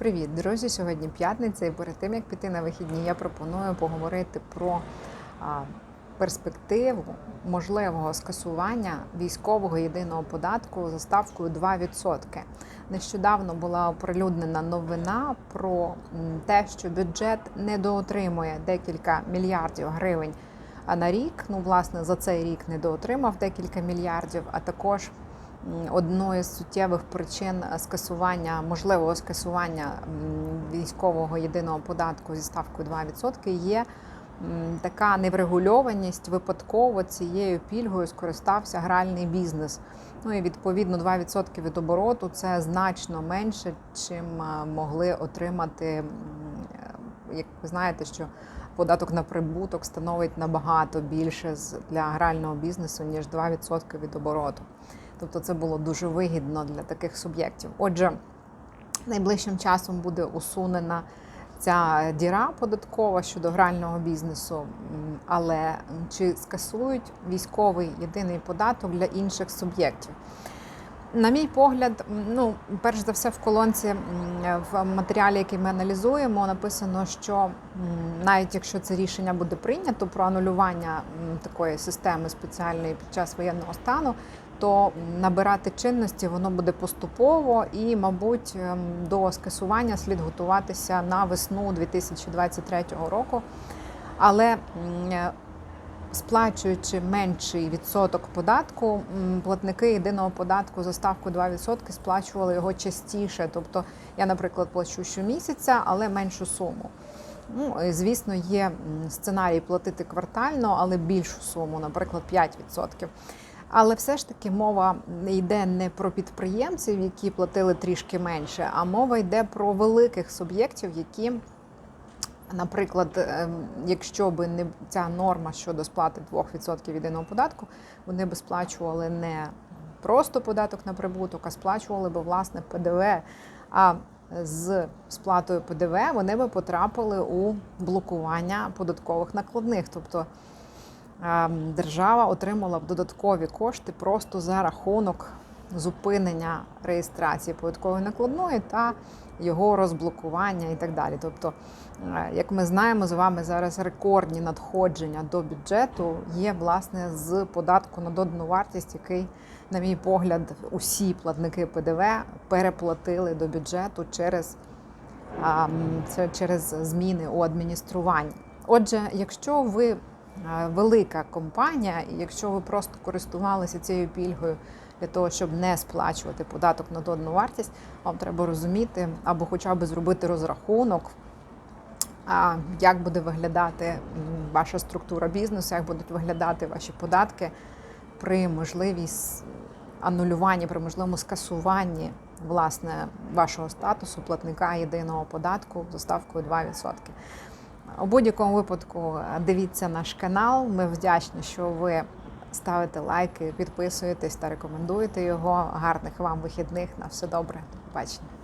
Привіт, друзі! Сьогодні п'ятниця, і перед тим як піти на вихідні, я пропоную поговорити про перспективу можливого скасування військового єдиного податку за ставкою 2%. Нещодавно була оприлюднена новина про те, що бюджет недоотримує декілька мільярдів гривень а на рік. Ну, власне, за цей рік недоотримав декілька мільярдів, а також Одною з суттєвих причин скасування, можливого скасування військового єдиного податку зі ставкою 2% є така неврегульованість. Випадково цією пільгою скористався гральний бізнес. Ну і відповідно 2% від обороту це значно менше, чим могли отримати. Як ви знаєте, що податок на прибуток становить набагато більше для грального бізнесу ніж 2% від обороту. Тобто це було дуже вигідно для таких суб'єктів. Отже, найближчим часом буде усунена ця діра податкова щодо грального бізнесу. Але чи скасують військовий єдиний податок для інших суб'єктів? На мій погляд, ну перш за все, в колонці в матеріалі, який ми аналізуємо, написано, що навіть якщо це рішення буде прийнято про анулювання такої системи спеціальної під час воєнного стану, то набирати чинності воно буде поступово і, мабуть, ем, до скасування слід готуватися на весну 2023 року. Але е, сплачуючи менший відсоток податку, платники єдиного податку за ставку 2% сплачували його частіше. Тобто я, наприклад, плачу щомісяця, але меншу суму. Ну, звісно, є сценарій платити квартально, але більшу суму, наприклад, 5%. Але все ж таки мова йде не про підприємців, які платили трішки менше, а мова йде про великих суб'єктів, які, наприклад, ем, якщо би не ця норма щодо сплати 2% єдиного податку, вони би сплачували не просто податок на прибуток, а сплачували би власне ПДВ. А з сплатою ПДВ вони би потрапили у блокування податкових накладних. Тобто держава отримала б додаткові кошти просто за рахунок зупинення реєстрації податкової накладної та його розблокування і так далі. Тобто, е, як ми знаємо, з вами зараз рекордні надходження до бюджету є власне з податку на додану вартість, який, на мій погляд, усі платники ПДВ переплатили до бюджету через через зміни у адмініструванні. Отже, якщо ви е, велика компанія, і якщо ви просто користувалися цією пільгою для того, щоб не сплачувати податок на додану вартість, вам треба розуміти або хоча б зробити розрахунок, як буде виглядати ваша структура бізнесу, як будуть виглядати ваші податки при можливість анулюванні, при можливому скасуванні власне вашого статусу платника єдиного податку за ставкою 2%. У будь-якому випадку е, дивіться наш канал. Ми вдячні, що ви ставите лайки, підписуєтесь та рекомендуєте його. Гарних вам вихідних. На все добре. До побачення.